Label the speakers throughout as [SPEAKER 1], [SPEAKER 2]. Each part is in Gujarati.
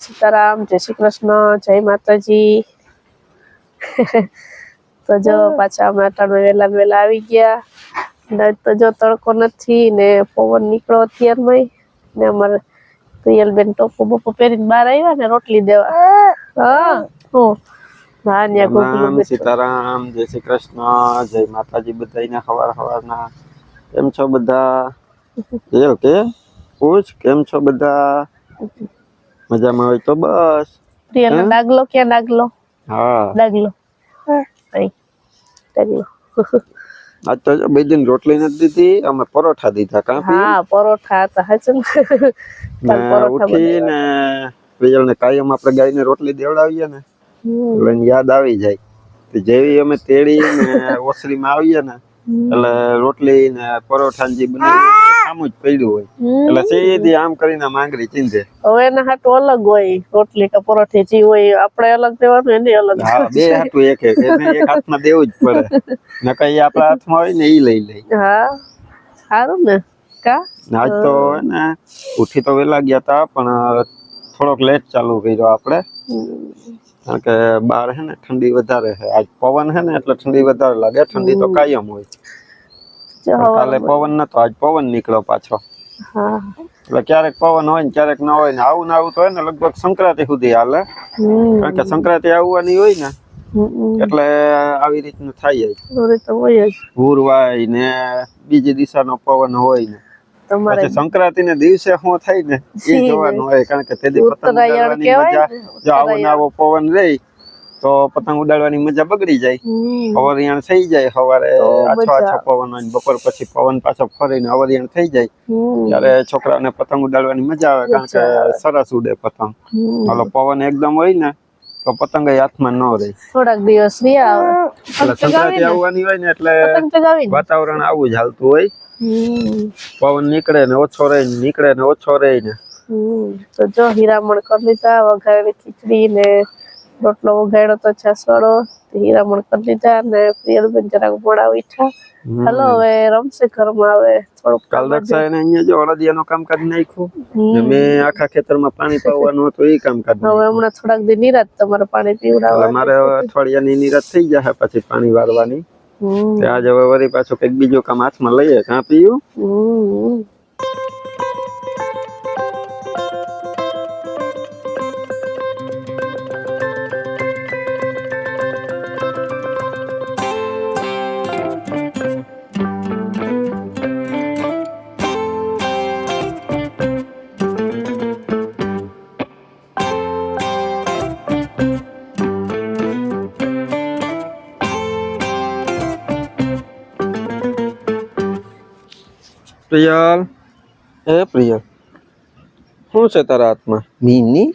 [SPEAKER 1] સીતારામ જય શ્રી કૃષ્ણ જય માતાજી. તો જો પાછા અમે અટાણે વેલા વેલા આવી ગયા. ને તો જો તડકો નથી ને પવન નીકળો અત્યારમાં ને અમારે પ્રિયલબેન ટોપો બોપો પહેરીને બહાર આવ્યા ને રોટલી દેવા. હા. હું
[SPEAKER 2] રામ સીતારામ જય શ્રી કૃષ્ણ જય માતાજી બધાને સવાર સવારના કેમ છો બધા? એ કે? પૂછ કેમ છો બધા? મજામાં હોય તો બસ.
[SPEAKER 1] પ્રિયલ ડાગલો ક્યાં ડાગલો
[SPEAKER 2] હા.
[SPEAKER 1] ડાગલો ડાગલો
[SPEAKER 2] આજ તો બે દિન રોટલી નથી દીધી અમે પરોઠા દીધા કાપી
[SPEAKER 1] હા પરોઠા હતા હાચું ને
[SPEAKER 2] ને
[SPEAKER 1] પરોઠા
[SPEAKER 2] ઉઠી ને પ્રિયલ ને કાયમ આપણે ગાયને રોટલી દેવડાવીએ ને. એટલે યાદ આવી જાય. જેવી અમે તેડી ને ઓસરીમાં આવીએ ને એટલે રોટલી ને પરોઠા જે બનાવી સામું જ પડ્યું હોય. એટલે સીધી આમ કરીને માંગરી ચીંધે
[SPEAKER 1] હવે એના હાટું અલગ હોય રોટલી કે પરોઠી જે હોય આપણે અલગ દેવાનું એને અલગ
[SPEAKER 2] હા બે હાટું એક એક એને એક હાથમાં દેવું જ પડે. નકર કઈ આપણા હાથમાં હોય ને એ લઈ લે.
[SPEAKER 1] હા સારું ને કા?
[SPEAKER 2] ને આજ તો ને ઉઠી તો વેલા ગયા તા પણ થોડોક લેટ ચાલુ કર્યો આપણે. કારણ કે બહાર હે ને ઠંડી વધારે છે આજ પવન હે ને એટલે ઠંડી વધારે લાગે. ઠંડી તો કાયમ હોય. કાલે પવન નતો આજ પવન નીકળ્યો પાછો.
[SPEAKER 1] હા.
[SPEAKER 2] એટલે ક્યારેક પવન હોય ને ક્યારેક ના હોય ને આવું ને આવું તો હોય ને લગભગ સંક્રાંતિ સુધી હાલે. કારણ કે સંક્રાંતિ આવવાની હોય ને એટલે આવી રીતનું થાય જ.
[SPEAKER 1] તો
[SPEAKER 2] ભૂરવાય ને બીજી દિશાનો પવન હોય ને. પછી સંક્રાંતિ ને દિવસે શું થાય ને એ જોવાનું હોય કારણ કે તેથી પતંગ મજા જો આવો ને આવો પવન રહી તો પતંગ ઉડાડવાની મજા બગડી જાય. અવરિયાણ થઈ જાય સવારે આછો આછો પવન હોય બપોર પછી પવન પાછો ફરીને અવરિયાણ થઈ જાય. ત્યારે છોકરાઓને પતંગ ઉડાડવાની મજા આવે કારણ કે સરસ ઉડે પતંગ. ઓલો પવન એકદમ હોય ને તો પતંગ હાથમાં ન રહે.
[SPEAKER 1] થોડાક દિવસ
[SPEAKER 2] સંક્રાંતિ આવવાની હોય ને એટલે વાતાવરણ આવું જ હાલતું હોય. પવન નીકળે ને ઓછો રહે ને નીકળે ને ઓછો રહે ને.
[SPEAKER 1] તો જો હીરામણ કરી લીધા વઘારેલી ખીચડી ને રોટલો વઘાર્યો તો છાસવાળો હીરામણ કરી લીધા અને પ્રિયલબેન જરાક મોડા ઉઠ્યા. હાલો હવે રમશે ઘરમાં હવે થોડુંક
[SPEAKER 2] કાલ દક્ષા એને અહીંયા જો અળદિયાનું કામકાજ નાખ્યું.
[SPEAKER 1] હમ.
[SPEAKER 2] નાખ્યું મેં આખા ખેતરમાં પાણી પાવવાનું હતું એ કામ કામકાજ
[SPEAKER 1] હવે હમણાં થોડાક દી નિરાત તમારે પાણી પીવડાવવા
[SPEAKER 2] મારે અઠવાડિયાની નિરાત થઈ જશે પછી પાણી વાળવાની. આજે હવે વળી પાછું કંઈક બીજું કામ હાથમાં લઈએ. કાં પીયું? પ્રિયલ એ પ્રિયલ શું છે તારા હાથમાં મિની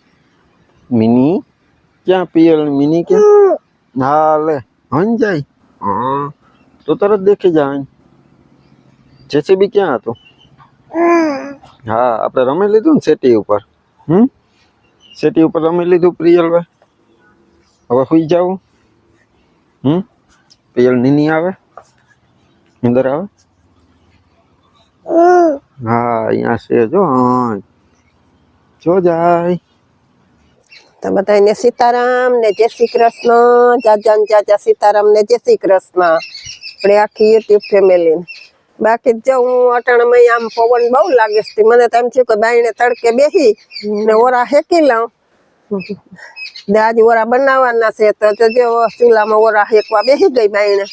[SPEAKER 2] મિની ક્યાં પિયલ ને મિની ક્યાં હા લે હન જાય હા તો તરત દેખી જાય જેસીબી ક્યાં હતું હા આપણે રમી લીધું ને સેટી ઉપર હમ સેટી ઉપર રમી લીધું પ્રિયલ ભાઈ હવે સુઈ જાવું હમ પ્રિયલ નીની આવે અંદર આવે હા, અહીંયા છે જો. જો જાય.
[SPEAKER 3] તો બધાને સીતારામ ને જય શ્રી કૃષ્ણ. જાજા ને જાજા સીતારામ ને જય શ્રી કૃષ્ણ. આપણે આખી યુટ્યુબ ફેમિલી બાકી જો હું અટાણામાં આમ પવન બહુ લાગે છે. મને તો એમ થયું કે બાઈને તડકે બેસી ને ઓરા હેકી લઉં ને આજે ઓરા બનાવવાના છે તો જે ચૂલામાં ઓરા હેકવા બેસી ગઈ બાઈને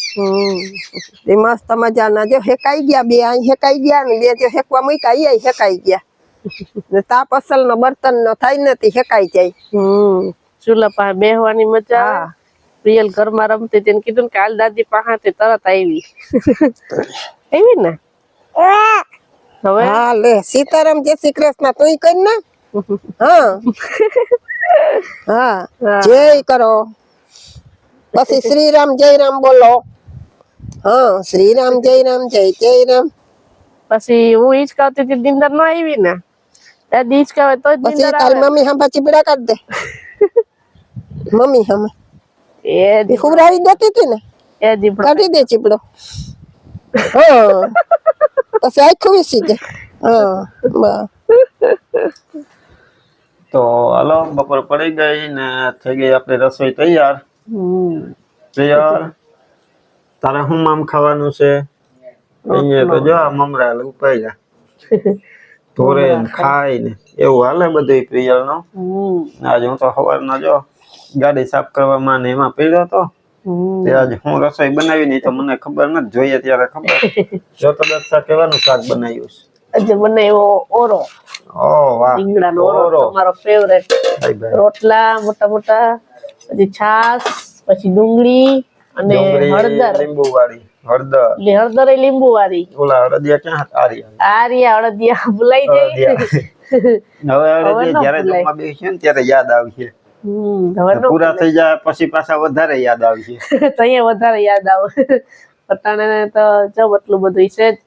[SPEAKER 3] એ મસ્ત મજાના જો હેકાઈ ગયા બે અહીં હેકાઈ ગયા ને બે જો હેકવા મૂક્યા એ હેકાઈ ગયા. ને તાપ અસલ નો બર્તન નો થાય નથી હેકાઈ જાય.
[SPEAKER 1] ચૂલા પાસે બેહવાની મજા. પ્રિયલ ઘરમાં રમતી તેને કીધું ને કાલ દાદી પાસે તરત આવી. આવી ને? હવે?
[SPEAKER 3] હા લે સીતારામ જય શ્રી કૃષ્ણ તું કરી ને. હા. હા. જય કરો. પછી શ્રીરામ જય રામ બોલો. હા શ્રીરામ જય રામ જય જય રામ
[SPEAKER 1] પછી હું હિંચકાવતી હતી દિંદર નો આવી ને. દાદી કહે તો
[SPEAKER 3] પછી તારી મમ્મી હંભા ચીબડા કાઢ દે. મમ્મી હમ.
[SPEAKER 1] એ
[SPEAKER 3] એ
[SPEAKER 1] દી-
[SPEAKER 3] ખુબરાવી દેતી હતી ને?
[SPEAKER 1] એ દી
[SPEAKER 3] કાઢી દે ચીપડો હા. પછી આખું વિસી દે. હા બસ
[SPEAKER 2] તો હાલો બપોર પડી ગઈ ને થઈ ગઈ આપણી રસોઈ તૈયાર. તૈયાર? તારે શું મામ ખાવાનું છે? અહીંયા તો જો મમરા ઉપાઈ જા ધોરે ને ખાય ને. એવું હાલે બધું
[SPEAKER 1] પ્રિયલનું
[SPEAKER 2] આજે હું તો સવારના જો ગાડી સાફ કરવામાં ને એમાં પીડ્યો તો. આજે હું રસોઈ બનાવી નહીં તો મને ખબર નથી જોઈએ ત્યારે ખબર. જો તો દક્ષા કેવાનું શાક બનાવ્યું છે.
[SPEAKER 1] આજે એવો ઓરો.
[SPEAKER 2] ઓ વાહ.
[SPEAKER 1] રીંગણાનો ઓરો
[SPEAKER 2] મારો
[SPEAKER 1] તમારો ફેવરેટ રોટલા મોટા મોટા પછી છાસ પછી ડુંગળી અને હળદર.
[SPEAKER 2] લીંબુ વાળી હળદર.
[SPEAKER 1] એટલે હળદર એ લીંબુ વાળી
[SPEAKER 2] ઓલા હળદિયા ક્યાં? આરિયા.
[SPEAKER 1] હળદિયા ભૂલાઈ જાય
[SPEAKER 2] હવે
[SPEAKER 1] હવે
[SPEAKER 2] હળદિયા જ્યારે જમવા બેસીએ ને ત્યારે યાદ આવશે. પૂરા થઈ જાય પછી પાછા વધારે યાદ આવશે.
[SPEAKER 1] તો અહીંયા વધારે યાદ આવે. પટાણે તો જો એટલું બધું છે જ.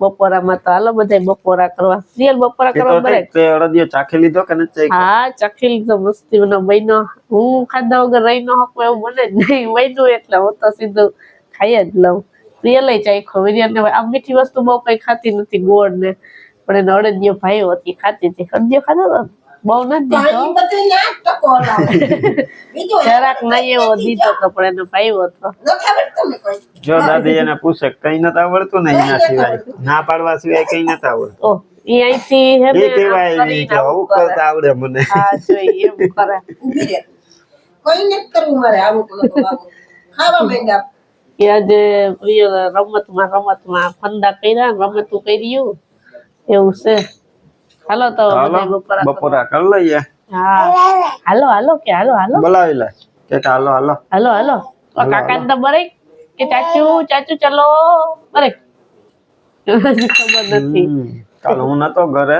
[SPEAKER 1] બપોરામાં તો હાલો બધા બપોરા કરવા. રિયલ બપોરા કરવા બરે
[SPEAKER 2] અડદિયો ચાખી લીધો કે નથી
[SPEAKER 1] હા ચાખી લીધો મસ્તી નો બન્યો હું ખાધા વગર રહી ન હકું એવું મને જ નહીં બન્યું એટલે હું તો સીધું ખાઈ જ લઉં. રિયલ ચાખ્યો. વિરિયલ ને આ મીઠી વસ્તુ બહુ કઈ ખાતી નથી ગોળ ને પણ એને અડદિયો ભાઈ હતી ખાતી હતી. અડદિયો ખાધો તો? બહુ નથી દીધો જરાક નહીં એવો દીધો કપડે નો એનો ભાઈ હતો.
[SPEAKER 3] ન ખબર તમે કોઈ?
[SPEAKER 2] જો દાદી એને પૂછે કઈ નતા આવડતું ને એના સિવાય? ના પાડવા સિવાય કઈ નતા આવડતું.
[SPEAKER 1] ઓ ઈ અહીંથી હે
[SPEAKER 2] એ કેવાય નહીં કે
[SPEAKER 1] આવું
[SPEAKER 2] આવું કરતા આવડે મને.
[SPEAKER 1] હા જોઈ એમ કરે.
[SPEAKER 3] ઊભી રહે. કોઈ નથી કરવું મારે આવું ખાવા માંડ્યા.
[SPEAKER 1] આજે રમતમાં રમતમાં ફંદા કર્યા રમતું કર્યું. એવું છે. હાલો તો બપોરા કર
[SPEAKER 2] લઈએ.
[SPEAKER 1] હા. હાલો હાલો કે હાલો હાલો.
[SPEAKER 2] બોલાવી લે. કે હાલો હાલો.
[SPEAKER 1] હાલો હાલો. કાકા તો બરે કે ચાચુ ચાચુ ચલો. બરે ખબર નથી.
[SPEAKER 2] કાલ હું નતો ઘરે.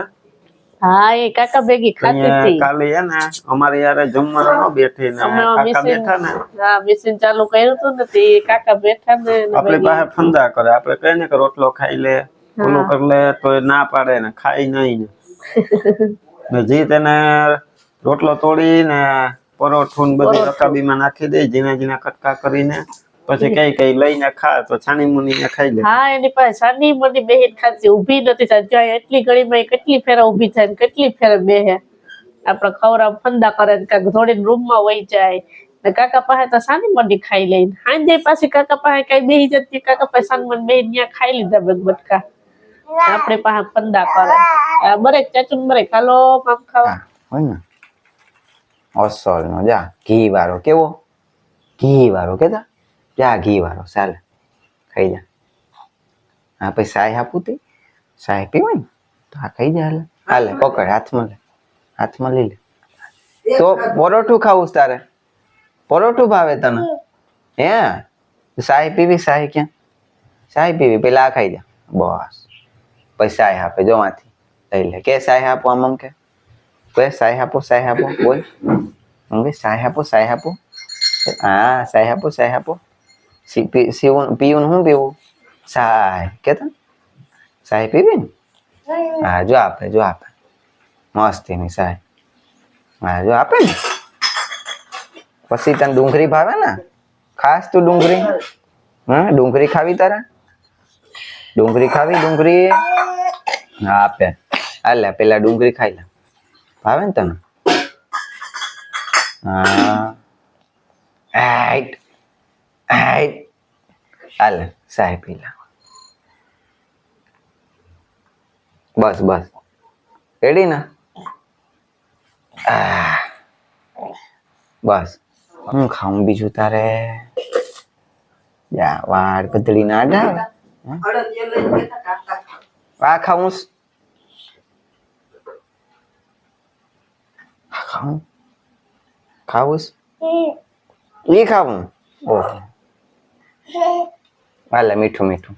[SPEAKER 1] હા એ કાકા ભેગી ખાતી હતી.
[SPEAKER 2] કાલે હે ને અમારે યારે જમવાનું ન બેઠી ને કાકા બેઠા ને.
[SPEAKER 1] હા મશીન ચાલુ કર્યું તું ને તે કાકા બેઠા ને
[SPEAKER 2] પાસે ફંદા કરે. આપણે કહીએ ને કે રોટલો ખાઈ લે ઓલું કરી લે તો ના પાડે ને ખાઈ નહીં ને. ને જી તેને રોટલો તોડી ને પરોઠું. બધી રકાબીમાં નાખી દે ઝીણા ઝીણા કટકા કરીને. પછી કઈ કઈ લઈને ખા તો છાની મુની ને ખાઈ લે.
[SPEAKER 1] હા એની પાસે સાની મુની બેહીન ખાતી ઊભી નથી થતી. એટલી ઘડીમાં કેટલી ફેરા ઊભી થાય ને કેટલી ફેરા બેહે. આપણે ખવરા ફંદા કરે ને કાંઈક ધોડીને રૂમમાં વહી જાય. ને કાકા પાસે તો સાની મની ખાઈ લઈને. હાંજે પાછી કાકા પાસે કઈ બેહી જતી કાકા પાસે સાની મની બેહીને ત્યાં ખાઈ લીધા બધ બટકા. આપણે પાસે પંદા પાડે. આ બરેક ચાચુ ને બરેક હાલો મામ ખાવા.
[SPEAKER 4] હોય ને. અસલ નો જા, ઘી વાળો કેવો? ઘી વાળો કેતા જા, ઘી વાળો, ચાલે. ખાઈ જા. હા, પછી સાય આપું તે. સાય પીવાય તો આ ખાઈ જા, હાલે. હાલે, પકડ, હાથમાં લે. હાથમાં લઈ લે. તો પરોઠું ખાવું તારે? પરોઠું ભાવે તને? હે? સાય પીવી સાય ક્યાં? સાય પીવી, પેલા આ ખાઈ જા. બસ. પછી સાય આપે જોમાંથી એટલે કે સાય આપો આમ આમ કે? કોઈ સાય આપો સાય આપો બોલ. કે સાય આપો સાય આપો હા, સાય આપો સાય આપો સી, પી, સીવું, પીવું શું પીવું? સાય. કેતા સાય પીવી હા, જો આપે જો આપે. મસ્તી એની સાય. હા, જો આપે ને? પછી તને ડુંગળી ભાવે ને? ખાસ તું ડુંગળી? હા ડુંગળી ખાવી તારે? ડુંગળી ખાવી, ડુંગળી? હા, આપે. અલ્યા પેલા ડુંગળી ખાઈ લે. ભાવે ને તને? હાલે સાહેબ પી લે બસ બસ. રેડી ને? બસ. હું ખાઉં બીજું તારે? વાળ કદળી ના
[SPEAKER 3] અડદિયો લઈને બેઠા કાકા
[SPEAKER 4] આ ખાવું છ? આ ખાવું ખાવું છ? ઈ ખાવું ઓહો હાલે મીઠું મીઠું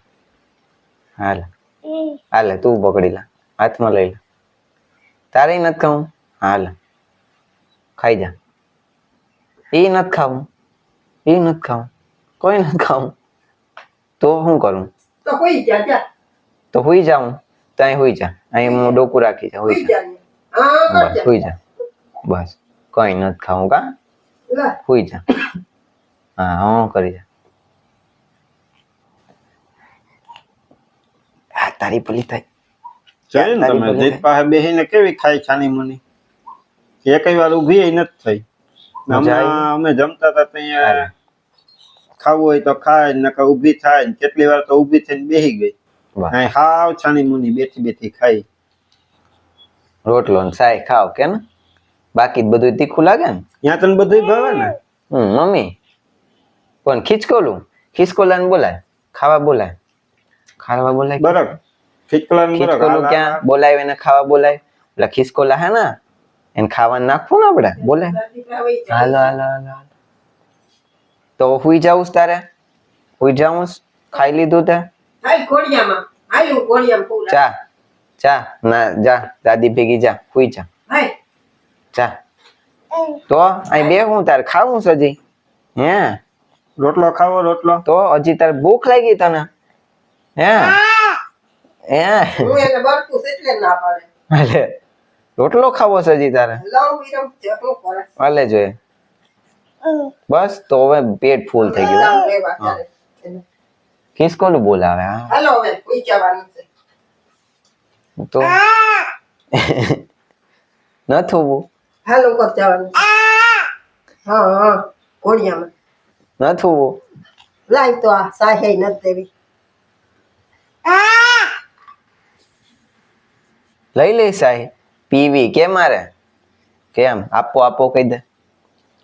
[SPEAKER 4] હાલે હાલે તું પકડી લે હાથમાં લઈ લે તારે ઈ નથી ખાવું હાલે ખાઈ જા ઈ નથી ખાવું ઈ નથી ખાવું કોઈ નથી ખાવું તો શું કરું
[SPEAKER 3] તો કોઈ જા જા
[SPEAKER 4] તો હુઈ જાઉં. તો અહીં હુઈ જા. અહીં હું ડોકું રાખી જા હુઈ
[SPEAKER 3] કોઈ
[SPEAKER 4] જા. બસ હુઈ જા. બસ. કઈ નથી ખાવું કા? હુઈ જા. હા હું કરી જા. આ તારી પલી થાય.
[SPEAKER 2] ચાલે ને તમે જીત પાસે બેહીને કેવી ખાય છાની મુની? એકઈ વાર ઊભી નથી થઈ. અમે જમતા હતા ત્યાં ખાવું હોય તો ખાય નકર ઊભી થાય ને કેટલી વાર તો ઊભી થઈને બેહી ગઈ. હાવ છાણી મુની બેઠી બેઠી ખાઈ.
[SPEAKER 4] રોટલો ને સાય ખાવ કે ને? બાકી બધું તીખું લાગે ને?
[SPEAKER 2] ત્યાં તને બધું ભાવે ને?
[SPEAKER 4] હમ મમ્મી. પણ ખીચકોલું? ખીચકોલાને બોલાય. ખાવા બોલાય. ખાવા બોલાય
[SPEAKER 2] હાલ,
[SPEAKER 4] ક્યાં? બોલાય એને ખાવા બોલાય. એટલે ખીચકોલા હે ને? એને ખાવા નાખવું ને આપણે બોલાય. હાલો હાલો હાલો હાલો. તો હુઈ જાઉં તારે? હુઈ જાઉં ખાઈ લીધું તે?
[SPEAKER 3] હાલ કોડિયામાં હાલ હું કોડિયામાં પૂરા
[SPEAKER 4] ચા ચા ના જા દાદી ભેગી જા હુઈ જા.
[SPEAKER 3] હાલ.
[SPEAKER 4] ચા તો અહીં બે હું તારે ખાવું સજી હે?
[SPEAKER 2] રોટલો ખાવો રોટલો.
[SPEAKER 4] તો હજી તારે ભૂખ લાગી તને? હે? હે.
[SPEAKER 3] હું? એને બરકું એટલે ના પાડે.
[SPEAKER 4] રોટલો ખાવો સજી તારે?
[SPEAKER 3] લઉં વિરમ
[SPEAKER 4] હાલે જોઈએ. બસ તો હવે પેટ ફૂલ થઈ ગયું
[SPEAKER 3] લાવ લેવા ત્યારે એને.
[SPEAKER 4] ખિસકોલું બોલાવે હા
[SPEAKER 3] હાલો હવે કોઈ જવાનું છે
[SPEAKER 4] તો ન થવું
[SPEAKER 3] હાલો કર જવાનું છે. હા હા કોડિયામાં
[SPEAKER 4] ન થવું
[SPEAKER 3] લાય તો આ સાહે નથી દેવી
[SPEAKER 4] લઈ લઈ સાહી પીવી કે મારે કેમ આપો આપો કહી દે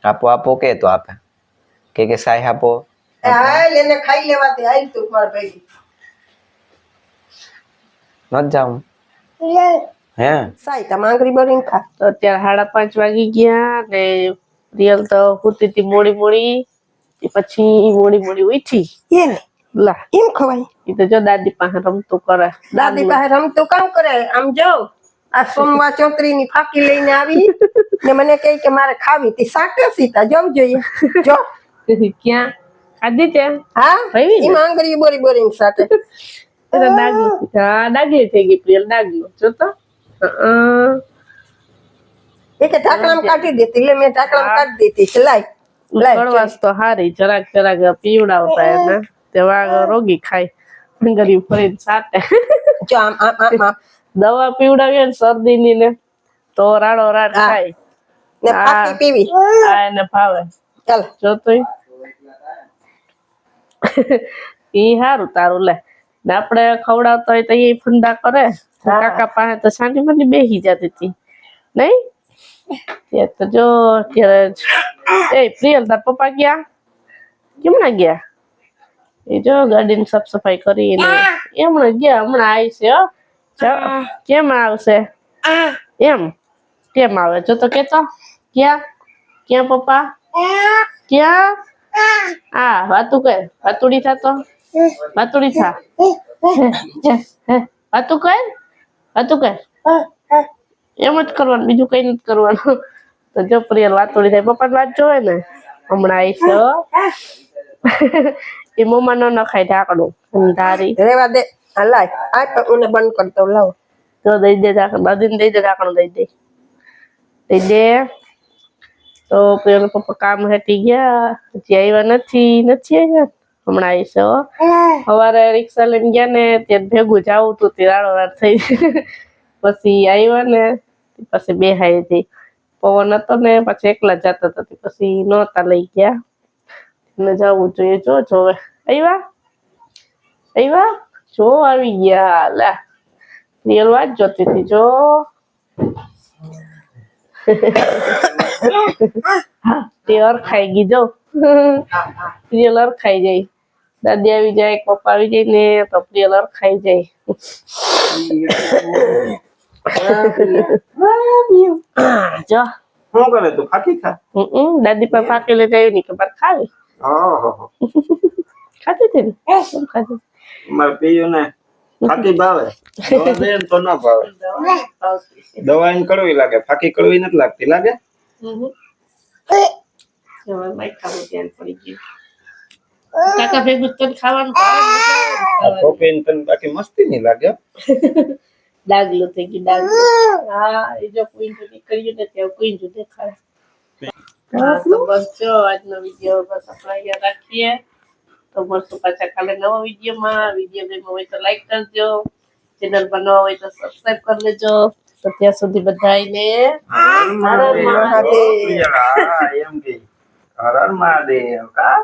[SPEAKER 4] આપો આપો કે તો આપે કે કે સાહી આપો
[SPEAKER 3] એ હાલ એને ખાઈ લેવા દે હાલ તું માર ભેગી.
[SPEAKER 4] ન જાઉં. હે?
[SPEAKER 3] સાઈ તા માંગરી બરીને ખા.
[SPEAKER 1] તો અત્યારે સાડા પાંચ વાગી ગયા ને રિયલ તો હુતી હતી મોડી મોડી પછી મોડી મોડી ઉઠી.
[SPEAKER 3] એને
[SPEAKER 1] લા.
[SPEAKER 3] એમ ખવાય?
[SPEAKER 1] એ તો જો દાદી પાસે રમતું કરે.
[SPEAKER 3] દાદી પાસે રમતું કામ કરે? આમ જો આ સોમવાર ચોતરી ની ફાકી લઈને આવી ને મને કહે કે મારે ખાવી તી સાકે સીતા જવું જોઈએ. જો.
[SPEAKER 1] ક્યાં? ખાધી ત્યાં
[SPEAKER 3] હા
[SPEAKER 1] ભાઈ
[SPEAKER 3] માંગરી બોરી બોરી સાથે.
[SPEAKER 1] એટલે હા ડાગલી થઈ ગઈ પ્રિયલ ડાગલો જો
[SPEAKER 3] એ કે ઢાંકણામાં કાઢી દેતી એટલે મેં ઢાંકણામાં કાઢી દીધી. છે લાય. લાય.
[SPEAKER 1] તો હારી જરાક જરાક પીવડાવતા એને. તે રોગી ખાય. ગરીબ ફરીને સાટે દવા પીવડાવીએ ને શરદી ની ને તો રાડો રાડ. ખાય.
[SPEAKER 3] ને પીવી.
[SPEAKER 1] આ એને ભાવે
[SPEAKER 3] ચાલ.
[SPEAKER 1] જોતોય ઈ હારું તારું લે. ને આપણે ખવડાવતા હોય તો એ ફંદા કરે.
[SPEAKER 3] હા.
[SPEAKER 1] કાકા પાસે તો સાંડી મંડી બેસી જતી હતી. નહીં? ત્યાં તો જો અત્યારે જ. એ પ્રિયલ તાર પપ્પા ગયા? કેમના ગયા? એ જો ગાડીની સાફ સફાઈ કરીને એમણે ગયા હમણાં આવશે હો. જા, કેમ આવશે? એમ કેમ આવે? જો તો કેતો. ક્યાં? ક્યાં પપ્પા? ક્યાં? આ વાતું કર. વાતુડી વાતુડી થા હે, હે, હે. વાતું કર? વાતું કર. એમ જ કરવાનું બીજું કઈ નથી કરવાનું. તો જો પ્રિયલ વાતુડી થાય. પપ્પા વાત જોવે ને? હમણાં આવીશ હો. એ મોમાં ન નખાય ઢાંકણું. ધારી
[SPEAKER 3] રેવા દે. હલાય લાય. આ મને બંધ કરતો લાવ.
[SPEAKER 1] તો દઈ દે ઢાંકણ. દાદીને દઈ દે ઢાંકણું દઈ દે. દઈ દે. તો પેલા પપ્પા કામ હટી ગયા. હજી આવ્યા નથી નથી આવ્યા. હમણાં આવીશ સવારે રિક્ષા લઈને ગયા ને ત્યાં ભેગું જવું તું, તે રાડો થઈ પછી આવ્યા ને, પછી બેહાઈ હતી. પવન હતો ને, પછી એકલા જતા હતા પછી નહોતા લઈ ગયા. ને જવું જોઈએ, જો જોવે આવ્યા? આવ્યા? જો આવી ગયા, લા. રિયલ વાત જોતી હતી, જો. હા તે અરખાઈ ગઈ જો પ્રિયલ અરખાઈ જાય દાદી આવી જાય પપ્પા આવી જાય ને તો પ્રિયલ અરખાઈ જાય જો
[SPEAKER 2] શું કરે તું ફાકી ખા
[SPEAKER 1] હમ દાદી પર ફાકી લઈ જાય ની ખબર ખાવી
[SPEAKER 2] ઓહો
[SPEAKER 1] ખાધી હતી ને કેમ ખાધી
[SPEAKER 2] મારે પીયું ને ફાકી ભાવે દવા દે ને તો ના ભાવે દવા એને કડવી લાગે ફાકી કડવી નથી લાગતી લાગે
[SPEAKER 1] હવે માઈ ખાવું ધ્યાન પડી ગયું. કાકા ભેગું તને ખાવાનું ભાવે ને મજા આવે ને ખાવાની.
[SPEAKER 2] કોપી તને બાકી મસ્તી નહીં લાગે?
[SPEAKER 1] ડાગલું થઈ ગયું ડાગલું. હા એ જો કુઈન્ટુ નીકળ્યું ને ત્યાં કુઈન્ટુ દેખાય હા તો બસ જો આજનો વીડિયો બસ આપણે અહીંયા રાખીએ. તો મળશું પાછા કાલે નવા વિડીયોમાં. વીડિયો ગમ્યો હોય તો લાઈક કરજો. ચેનલ પર નવા હોય તો સબસ્ક્રાઈબ કરી લેજો. તો ત્યાં સુધી બધાને
[SPEAKER 3] મહાદેવ.
[SPEAKER 2] એમ કે. હર હર મહાદેવ કા?